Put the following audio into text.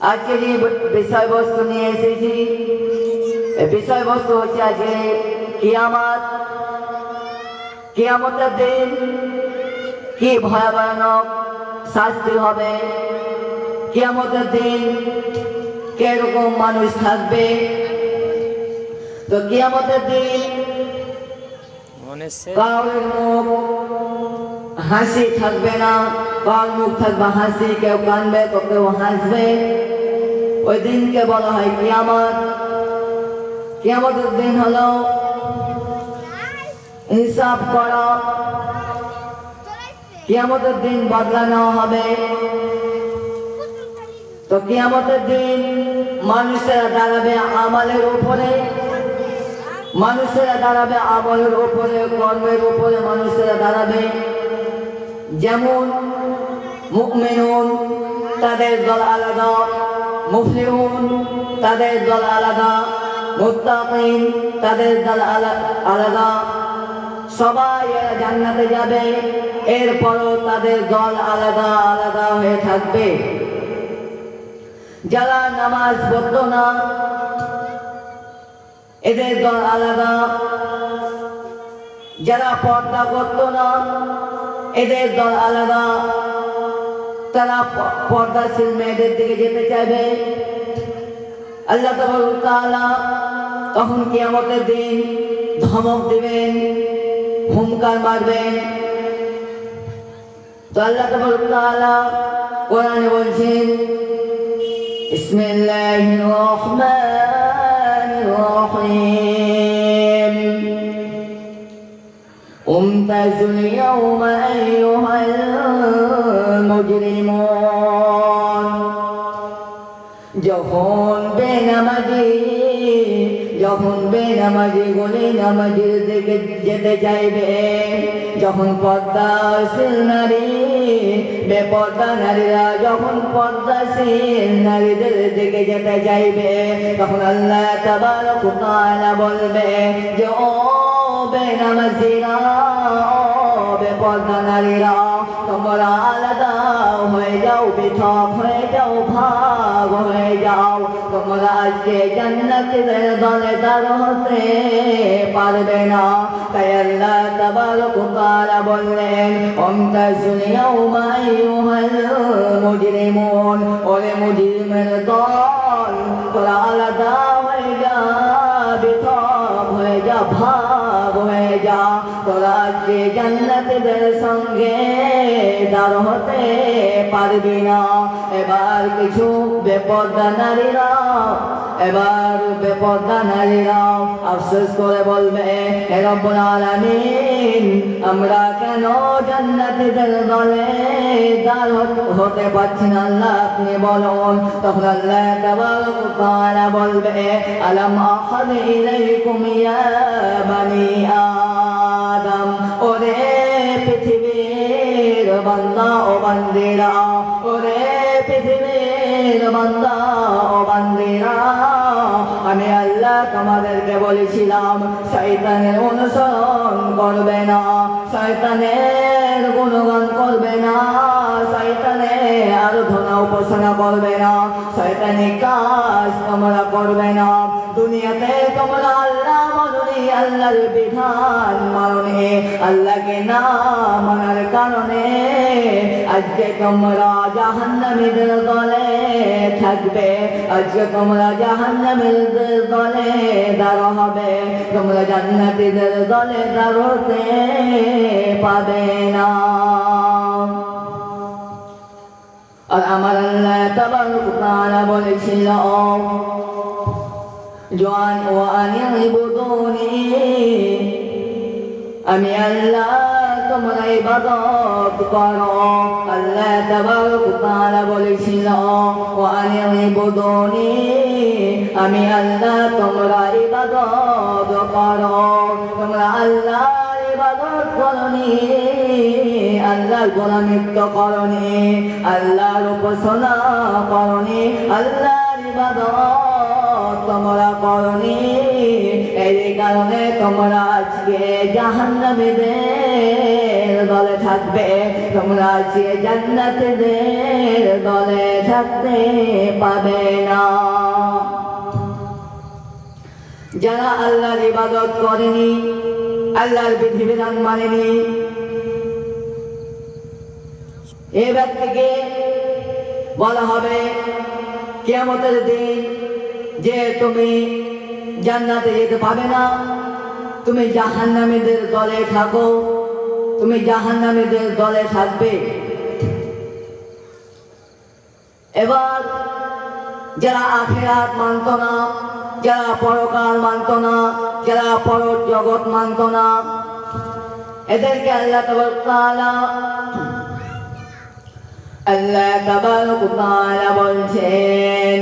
আজকে যে বিষয়বস্তু নিয়ে এসেছি। বিষয়বস্তু হচ্ছে আজকে কিয়ামাত। কিয়ামতের দিন কি ভয়াবহ শাস্তি হবে? কিয়ামতের দিন কীরকম মানুষ থাকবে? তো কিয়ামতের দিন মনে কাউরের মুখ হাসি থাকবে না কার মুখ থাকবে হাসি কেউ কানবে তো কেউ হাসবে। ওই দিনকে বলা হয় কিয়ামত। কিয়ামতের দিন হলো হিসাব করা। কিয়ামতের দিন বদলা নেওয়া হবে। তো কিয়ামতের দিন মানুষেরা দাঁড়াবে আমালের উপরে। মানুষেরা দাঁড়াবে আমলের উপরে, কর্মের উপরে মানুষেরা দাঁড়াবে। যেমন মুকমিনুন তাদের দল আলাদা। মুফলিহুন তাদের দল আলাদা, মুত্তাকিন, তাদের দল আলা- আলাদা। সবাই জান্নাতে যাবে, এরপরও তাদের দল আলাদা আলাদা হয়ে থাকবে। যারা নামাজ পড়তো না, এদের দল আলাদা। যারা পর্দা করতো না, এদের দল আলাদা। তারা প- পর্দাশীল মেয়েদের দিকে যেতে চাইবে আল্লাহ তাআলা তখন কিয়ামতের দিন ধমক দিবেন হুঙ্কার মারবেন তো আল্লাহ তাআলা কোরআনে বলছেন বিসমিল্লাহির রহমানির রহিম امتازوا اليوم أيها মুজরিমন। যখন বেনামাজি যখন বেনামাজি গলি নামাজির দিকে যেতে চাইবে, যখন পদ্মাশীল নারী নারীরা যখন পদ্মাশীল নারীদের দিকে যেতে চাইবে, তখন আল্লাহ তাবার কুতালা বলবে যে, ও বেনামাজিরা, ও বেপর্দা নারীরা তোমরা আজকে জান্নাতের দলে দার হতে পারবে না। তাই আল্লাহ তাবারক তাআলা বললেন অমতাজুল ইয়াউমা আইয়ুহাল মুজরিমুন। ওরে মুজরিমের দল তোরা আলাদা হয়ে যা পৃথক হয়ে যা ভাই যা তোরা জান্নাতীদের সঙ্গে দার হতে পারবি না। এবার কিছু বেপদ নারীরা এবার বেপর্দা নারীরা আফসোস করে বলবে রব্বুল আলামিন, আমরা কেন জান্নাতীদের দলে দার হত- পারছি না? আল্লাহ আপনি বলুন। তখন আল্লাহ তাবারক তাআলা বলবে, আলাম আখাদ ইলাইকুম ইয়া বানি আদম? ওরে পৃথিবীর বান্দা ও বান্দিরা, ওরে পৃথিবীর বান্দা ও বান্দিরা। আমি আল্লাহ তোমাদেরকে বলেছিলাম, শয়তানের অনুসরণ করবে না, শয়তানের গুণগান করবে না, শয়তানের আরাধনা উপাসনা করবে না, শয়তানি কাজ তোমরা করবে না। দুনিয়াতে তোমরা আল্লাহ মাননি আল্লাহর বিধান মাননি, আল্লাহকে না মানার কারণে আজকে তোমরা জাহান্নামীদের দলে থাকবে আজকে তোমরা জাহান্নামীদের দলে দাঁড় হবে। তোমরা জান্নাতীদের দলে দাঁড়তে পাবে না। আর আমার আল্লাহ তাবারক তাআলা বলেছিল, জোয়ান ও ইবুদুনি আমি আল্লাহ তোমরা ইবাদত করো। আল্লাহ তাবারক তাআলা বলেছিল ও আনিয়া ইবুদুনি আমি আল্লাহ, তোমরা ইবাদত করো। তোমরা আল্লাহ ইবাদত করনি, আল্লাহর গোলামিত্ব করনি, আল্লাহর উপাসনা করনি, আল্লাহর ইবাদত তোমরা করনি। এই কারণে তোমরা আজকে জাহান্নামীদের দলে থাকবে। তোমরা যে জান্নাতীদের দলে থাকতে পাবে না। যারা আল্লাহর ইবাদত করেনি, আল্লাহর বিধিবিধান মানেনি, এ ব্যক্তিকে বলা হবে কেয়ামতের দিন যে তুমি জান্নাতে যেতে পাবে না, তুমি জাহান্নামীদের দলে থাকো, তুমি জাহান্নামীদের দলে থাকবে। এবার যারা আখেরাত মানত না, যারা পরকাল মানত না, যারা পর জগৎ মানত না, এদেরকে আল্লাহ তাআলা আল্লাহ তাআলা বলছেন